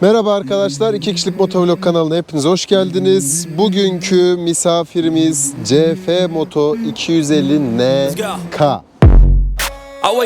Merhaba arkadaşlar, iki kişilik motovlog kanalına hepiniz hoş geldiniz. Bugünkü misafirimiz CF Moto 250 NK. I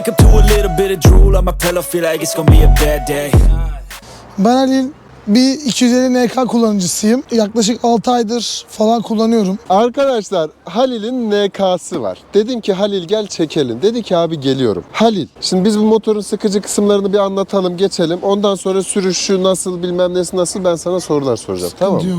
bir 250 NK kullanıcısıyım. Yaklaşık 6 aydır falan kullanıyorum. Arkadaşlar Halil'in NK'sı var. Dedim ki Halil gel çekelim. Dedi ki abi geliyorum. Halil, şimdi biz bu motorun sıkıcı kısımlarını bir anlatalım, geçelim. Ondan sonra sürüşü nasıl, bilmem nesi nasıl ben sana sorular soracağım. Tamam mı? Diyor.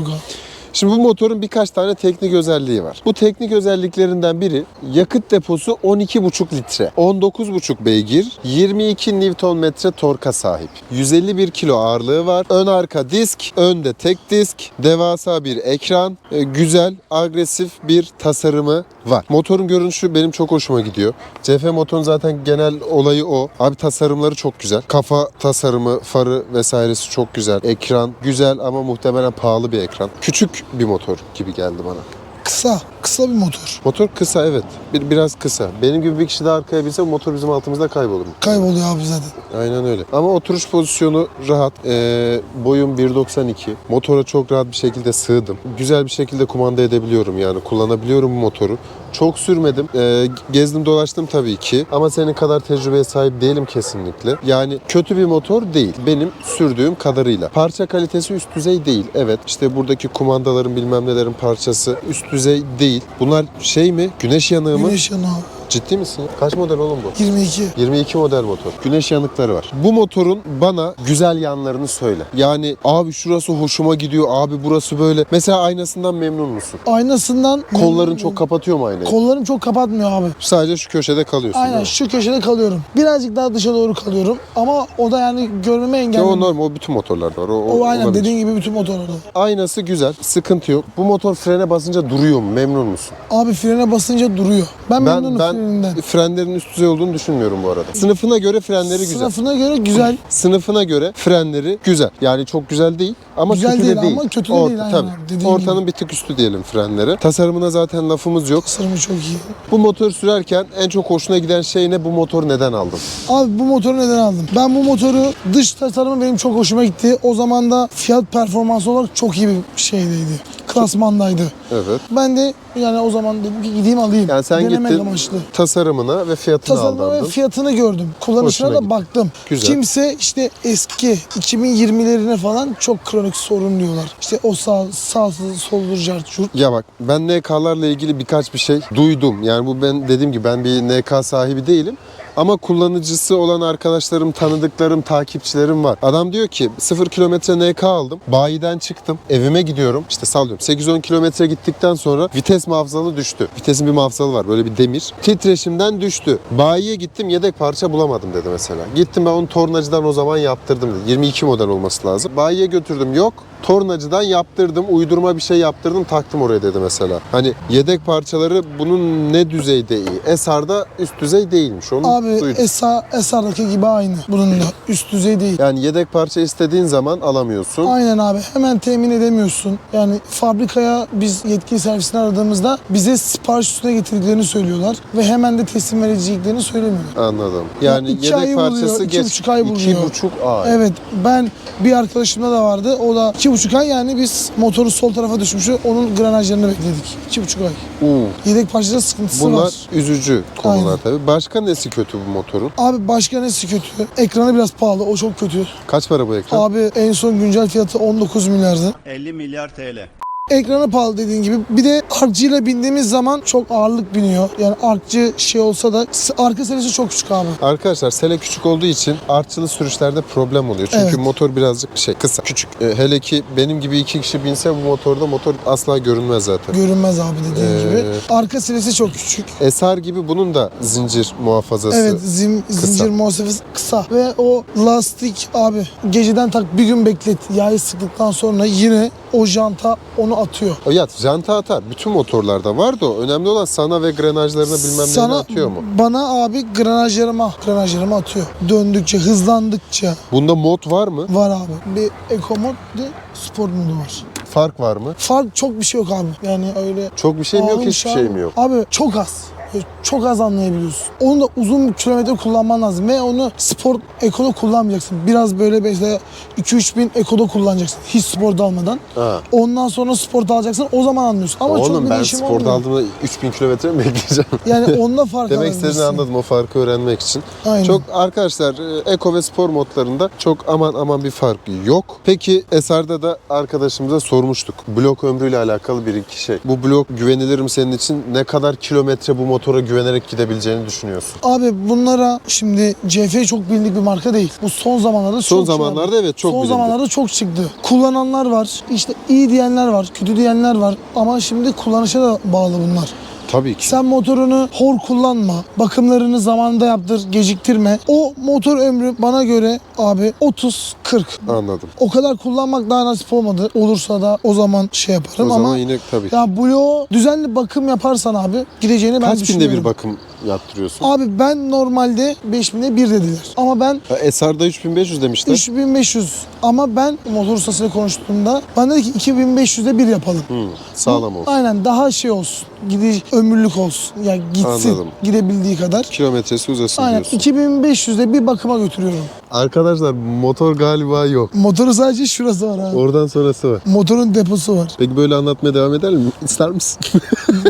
Şimdi bu motorun birkaç tane teknik özelliği var. Bu teknik özelliklerinden biri yakıt deposu 12,5 litre, 19,5 beygir, 22 Nm torka sahip. 151 kilo ağırlığı var. Ön arka disk, önde tek disk, devasa bir ekran, e, güzel, agresif bir tasarımı var. Motorun görünüşü benim çok hoşuma gidiyor. CF motorun zaten genel olayı o. Abi tasarımları çok güzel. Kafa tasarımı, farı vesairesi çok güzel. Ekran güzel ama muhtemelen pahalı bir ekran. Küçük bir motor gibi geldi bana. Kısa, kısa bir motor. Motor kısa evet. Bir, biraz kısa. Benim gibi bir kişi de arkaya binse motor bizim altımızda kaybolur. Kayboluyor abi zaten. Aynen öyle. Ama oturuş pozisyonu rahat. Ee, boyum 1.92. Motora çok rahat bir şekilde sığdım. Güzel bir şekilde kumanda edebiliyorum yani. Kullanabiliyorum bu motoru. Çok sürmedim. Ee, gezdim dolaştım tabii ki. Ama senin kadar tecrübeye sahip değilim kesinlikle. Yani kötü bir motor değil. Benim sürdüğüm kadarıyla. Parça kalitesi üst düzey değil. Evet işte buradaki kumandaların bilmem nelerin parçası üst düzey değil. Bunlar şey mi? Güneş yanığı mı? Güneş yanığı. Ciddi misin? Kaç model oğlum bu? 22. 22 model motor. Güneş yanıkları var. Bu motorun bana güzel yanlarını söyle. Yani abi şurası hoşuma gidiyor, abi burası böyle. Mesela aynasından memnun musun? Aynasından... Kolların çok kapatıyor mu aynayı? Kollarım çok kapatmıyor abi. Sadece şu köşede kalıyorsun. Aynen değil mi? şu köşede kalıyorum. Birazcık daha dışa doğru kalıyorum. Ama o da yani görmeme o engellemiyor. normal, o bütün motorlarda var. O, O aynen olabilir. dediğin gibi bütün motorlarda. Aynası güzel, sıkıntı yok. Bu motor frene basınca duruyor mu? Memnun musun? Abi frene basınca duruyor. Ben, memnunum ben freninden. frenlerin üst düzey olduğunu düşünmüyorum bu arada. Sınıfına göre frenleri güzel. Sınıfına göre güzel. Sınıfına göre frenleri güzel. Yani çok güzel değil ama Güzel kötü değil de değil. ama kötü de değil, aynen tabii. abi, dediğin Ortanın gibi. bir tık üstü diyelim frenleri. Tasarımına zaten lafımız yok. Tasarımı çok iyi. Bu motor sürerken en çok hoşuna giden şey ne? Bu motoru neden aldın? Abi bu motoru neden aldım? Ben bu motoru dış tasarımı benim çok hoşuma gitti. O zaman da fiyat performans olarak çok iyi bir şeydeydi. Klasmandaydı. Evet. Ben de yani o zaman dedim ki gideyim alayım. Yani sen Denemek gittin amaçlı. tasarımına ve fiyatını Tasarımı ve aldın. fiyatını gördüm. Kullanışına Hoşuna da gitti. baktım. Güzel. Kimse işte eski 2020'lerine falan çok kronik sorun diyorlar. İşte o sağ, sağsız soldur cart curt. Ya bak ben NK'larla ilgili birkaç bir şey duydum. Yani bu ben dediğim gibi ben bir NK sahibi değilim. Ama kullanıcısı olan arkadaşlarım, tanıdıklarım, takipçilerim var. Adam diyor ki 0 kilometre NK aldım. Bayiden çıktım. Evime gidiyorum. İşte sallıyorum. 8-10 kilometre gittikten sonra vites mafzalı düştü. Vitesin bir mafzalı var. Böyle bir demir. Titreşimden düştü. Bayiye gittim. Yedek parça bulamadım dedi mesela. Gittim ben onu tornacıdan o zaman yaptırdım dedi. 22 model olması lazım. Bayiye götürdüm. Yok. Tornacıdan yaptırdım. Uydurma bir şey yaptırdım. Taktım oraya dedi mesela. Hani yedek parçaları bunun ne düzeyde iyi? SR'da üst düzey değilmiş. Onu Abi duydum. Esa, Esar'daki gibi aynı. Bunun da üst düzey değil. Yani yedek parça istediğin zaman alamıyorsun. Aynen abi. Hemen temin edemiyorsun. Yani fabrikaya biz yetkili servisini aradığımızda bize sipariş üstüne getirdiklerini söylüyorlar. Ve hemen de teslim vereceklerini söylemiyorlar. Anladım. Yani iki yedek ayı parçası buluyor, iki buçuk ay iki buluyor. buçuk ay. Evet ben bir arkadaşımda da vardı. O da iki buçuk ay yani biz motoru sol tarafa düşmüştü. Onun granajlarını bekledik. İki buçuk ay. Uu, Yedek parçada sıkıntısı Bunlar var. üzücü konular Aynen. tabii. Başka nesi kötü bu motorun? Abi başka nesi kötü? Ekranı biraz pahalı. O çok kötü. Kaç para bu ekran? Abi en son güncel fiyatı 19 milyardı. 50 milyar TL. Ekranı pahalı dediğin gibi. Bir de arkçıyla bindiğimiz zaman çok ağırlık biniyor. Yani arkçı şey olsa da arka serisi çok küçük abi. Arkadaşlar sele küçük olduğu için artçılı sürüşlerde problem oluyor. Çünkü Evet. motor birazcık şey kısa, küçük. Ee, hele ki benim gibi iki kişi binse bu motorda motor asla görünmez zaten. Görünmez abi dediğin Ee, gibi. Arka serisi çok küçük. SR gibi bunun da zincir muhafazası. Evet zim, zincir muhasebesi kısa. Ve o lastik abi geceden tak bir gün beklet. Yağı sıktıktan sonra yine o janta onu atıyor. O yat, janta atar. Bütün motorlarda var da. Önemli olan sana ve grenajlarına bilmem Sana atıyor mu? bana abi granajlarıma granajlarıma atıyor. Döndükçe hızlandıkça Bunda mod var mı? var abi. Bir eco mod de spor modu var. Fark var mı? Fark çok bir şey yok abi. Yani öyle Çok bir şey mi yok, hiçbir şey mi yok? Abi çok az. Böyle çok az anlayabiliyorsun. Onu da uzun bir kilometre kullanman lazım ve onu spor ekoda kullanmayacaksın. Biraz böyle mesela 2-3 bin ekoda kullanacaksın. Hiç spor almadan. Ha. Ondan sonra spor alacaksın. O zaman anlıyorsun. Ama çok Oğlum bir ben değişim sporda olmuyor. aldığımda 3000 kilometre mi bekleyeceğim? Yani onunla fark Demek istediğini anladım o farkı öğrenmek için. Aynen. Çok arkadaşlar e, eko ve spor modlarında çok aman aman bir fark yok. Peki Esar'da da arkadaşımıza sormuştuk. Blok ömrüyle alakalı bir iki şey. Bu blok güvenilir mi senin için? Ne kadar kilometre bu motora güvenerek gidebileceğini düşünüyorsun? Abi bunlara şimdi CF çok bilindik bir marka değil. Bu son zamanlarda Son çok zamanlarda abi. evet çok Son bilindi. zamanlarda çok çıktı. Kullananlar var, işte iyi diyenler var, kötü diyenler var. Ama şimdi kullanışa da bağlı bunlar. Tabii ki. Sen motorunu hor kullanma, bakımlarını zamanında yaptır, geciktirme. O motor ömrü bana göre abi 30-40. Anladım. O kadar kullanmak daha nasip olmadı. Olursa da o zaman şey O yaparım zaman ama yine tabii. ya bloğu düzenli bakım yaparsan abi gideceğini ben Kaç binde düşünüyorum. bir bakım yaptırıyorsun? Abi ben normalde 5000'e 1 dediler. Ama ben Ha, Esar'da 3500 demişler. 3500 ama ben motor ustasıyla konuştuğumda bana dedi ki 2500'de bir yapalım. Hı, sağlam olsun. Aynen daha şey olsun. Gidiş ömürlük olsun. Ya gitsin Anladım. gidebildiği kadar. Kilometresi uzasın Aynen diyorsun. 2500'de bir bakıma götürüyorum. Arkadaşlar motor galiba yok. Motoru sadece şurası var abi. Oradan sonrası var. Motorun deposu var. Peki böyle anlatmaya devam edelim mi? İster misin?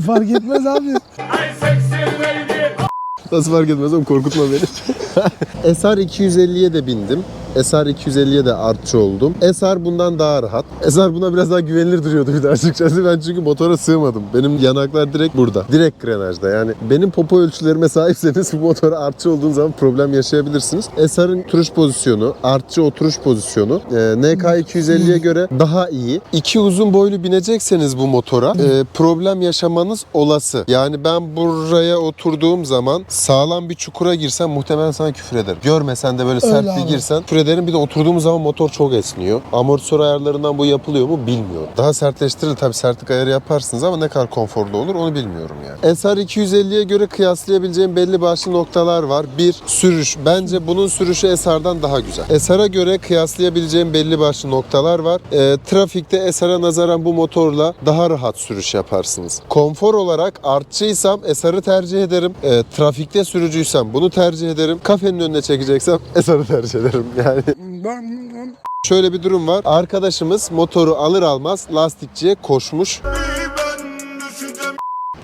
Fark etmez abi. Nasıl fark etmez oğlum korkutma beni. SR 250'ye de bindim. SR 250'ye de artçı oldum. SR bundan daha rahat. SR buna biraz daha güvenilir duruyordu bir de açıkçası. Ben çünkü motora sığmadım. Benim yanaklar direkt burada. Direkt grenajda. Yani benim popo ölçülerime sahipseniz bu motora artçı olduğun zaman problem yaşayabilirsiniz. SR'ın oturuş pozisyonu, artçı oturuş pozisyonu e, NK 250'ye göre daha iyi. İki uzun boylu binecekseniz bu motora e, problem yaşamanız olası. Yani ben buraya oturduğum zaman sağlam bir çukura girsem muhtemelen sana küfür ederim. Görmesen de böyle sert Öyle bir abi. girsen küfür ederim. Bir de oturduğumuz zaman motor çok esniyor. Amortisör ayarlarından bu yapılıyor mu bilmiyorum. Daha sertleştirilir tabii sertlik ayarı yaparsınız ama ne kadar konforlu olur onu bilmiyorum yani. SR 250'ye göre kıyaslayabileceğim belli başlı noktalar var. Bir, sürüş. Bence bunun sürüşü SR'dan daha güzel. SR'a göre kıyaslayabileceğim belli başlı noktalar var. Ee, trafikte SR'a nazaran bu motorla daha rahat sürüş yaparsınız. Konfor olarak artçıysam SR'ı tercih ederim. Ee, trafikte sürücüysem bunu tercih ederim. Kafenin önüne çekeceksem SR'ı tercih ederim. Yani Şöyle bir durum var. Arkadaşımız motoru alır almaz lastikçiye koşmuş.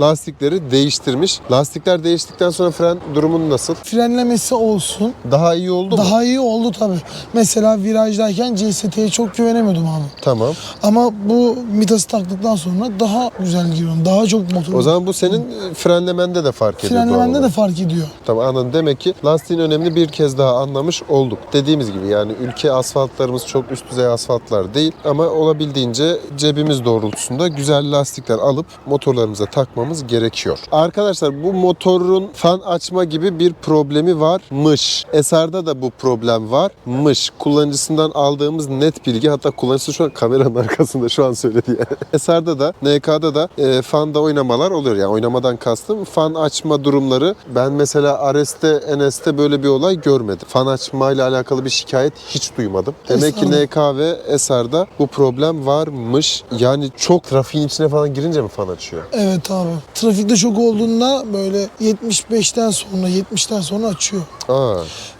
Lastikleri değiştirmiş. Lastikler değiştikten sonra fren durumun nasıl? Frenlemesi olsun. Daha iyi oldu mu? Daha iyi oldu tabii. Mesela virajdayken CST'ye çok güvenemiyordum abi. Tamam. Ama bu Mitas'ı taktıktan sonra daha güzel giriyorum. Daha çok motor. O zaman bu senin e, frenlemende de fark ediyor. Frenlemende de fark ediyor. Tamam anladım. Demek ki lastiğin önemini bir kez daha anlamış olduk. Dediğimiz gibi yani ülke asfaltlarımız çok üst düzey asfaltlar değil ama olabildiğince cebimiz doğrultusunda güzel lastikler alıp motorlarımıza takmamız gerekiyor. Arkadaşlar bu motorun fan açma gibi bir problemi varmış. Esar'da da bu problem varmış. Kullanıcısından aldığımız net bilgi hatta kullanıcısı şu an kameranın arkasında şu an söyledi yani. Esar'da da NK'da da e, fanda oynamalar oluyor. Yani oynamadan kastım fan açma durumları. Ben mesela Ares'te, NS'te böyle bir olay görmedim. Fan açmayla alakalı bir şikayet hiç duymadım. Demek ki. NK ve Esar'da bu problem varmış. Yani çok trafiğin içine falan girince mi fan açıyor? Evet abi. Trafikte çok olduğunda böyle 75'ten sonra 70'ten sonra açıyor. Aa,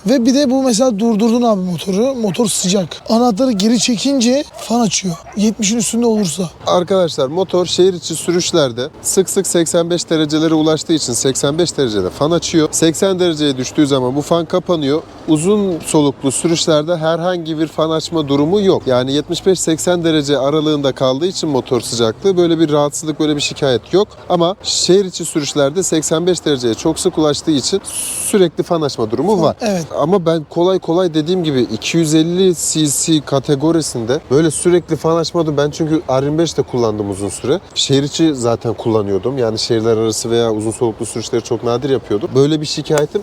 Ve bir de bu mesela durdurdun abi motoru. Motor sıcak. Anahtarı geri çekince fan açıyor. 70'in üstünde olursa. Arkadaşlar motor şehir içi sürüşlerde sık sık 85 derecelere ulaştığı için 85 derecede fan açıyor. 80 dereceye düştüğü zaman bu fan kapanıyor. Uzun soluklu sürüşlerde herhangi bir fan açma durumu yok. Yani 75-80 derece aralığında kaldığı için motor sıcaklığı böyle bir rahatsızlık böyle bir şikayet yok. Ama şehir içi sürüşlerde 85 dereceye çok sık ulaştığı için sürekli fan açma durumu var. Evet. Ama ben kolay kolay dediğim gibi 250 cc kategorisinde böyle sürekli fan açmadım. Ben çünkü R25 de kullandım uzun süre. Şehir içi zaten kullanıyordum. Yani şehirler arası veya uzun soluklu sürüşleri çok nadir yapıyordum. Böyle bir şikayetim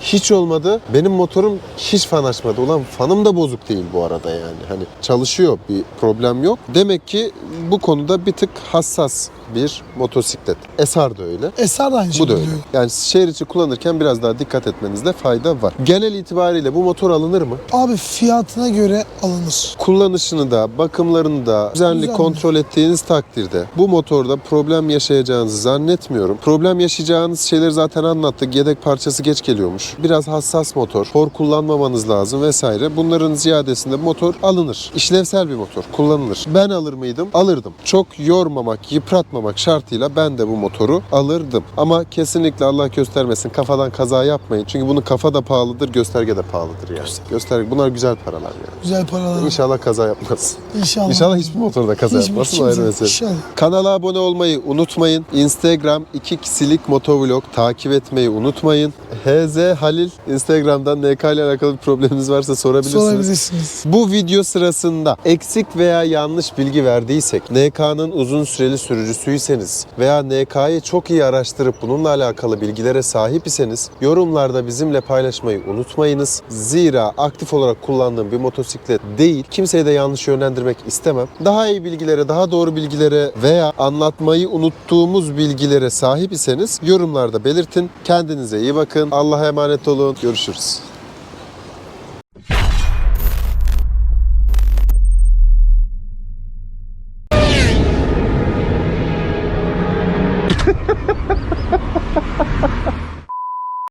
Hiç olmadı. Benim motorum hiç fan açmadı. Ulan fanım da bozuk değil bu arada yani. Hani çalışıyor bir problem yok. Demek ki bu konuda bir tık hassas bir motosiklet. Esar da öyle. Eser de aynı Bu da öyle. diyor. Yani şehir içi kullanırken biraz daha dikkat etmenizde fayda var. Genel itibariyle bu motor alınır mı? Abi fiyatına göre alınır. Kullanışını da, bakımlarını da düzenli Düzenli. kontrol ettiğiniz takdirde bu motorda problem yaşayacağınızı zannetmiyorum. Problem yaşayacağınız şeyleri zaten anlattık. Yedek parçası geç geliyormuş. Biraz hassas motor. Hor kullanmamanız lazım vesaire. Bunların ziyadesinde motor alınır. İşlevsel bir motor. Kullanılır. Ben alır mıydım? Alırdım. Çok yormamak, yıpratmamak şartıyla ben de bu motoru alırdım. Ama kesinlikle Allah göstermesin kafadan kaza yapmayın. Çünkü bunun kafa da pahalıdır, gösterge de pahalıdır yani. Gösterge. Bunlar güzel paralar yani. Güzel paralar. İnşallah kaza yapmaz. İnşallah. İnşallah hiçbir motorda kaza Hiçbir yapmasın ayrı mesele. İnşallah. Kanala abone olmayı unutmayın. Instagram 2 kişilik motovlog takip etmeyi unutmayın. HZ Halil Instagram'dan NK ile alakalı bir probleminiz varsa sorabilirsiniz. Sorabilirsiniz. Bu video sırasında eksik veya yanlış bilgi verdiysek, NK'nın uzun süreli sürücüsüyseniz veya NK'yı çok iyi araştırıp bununla alakalı bilgilere sahip iseniz yorumlarda bizimle paylaşmayı unutmayınız. Zira aktif olarak kullandığım bir motosiklet değil. Kimseyi de yanlış yönlendirmek istemem. Daha iyi bilgilere, daha doğru bilgilere veya anlatmayı unuttuğumuz bilgilere sahip iseniz yorumlarda belirtin. Kendinize iyi bakın. Allah'a emanet olun. Görüşürüz.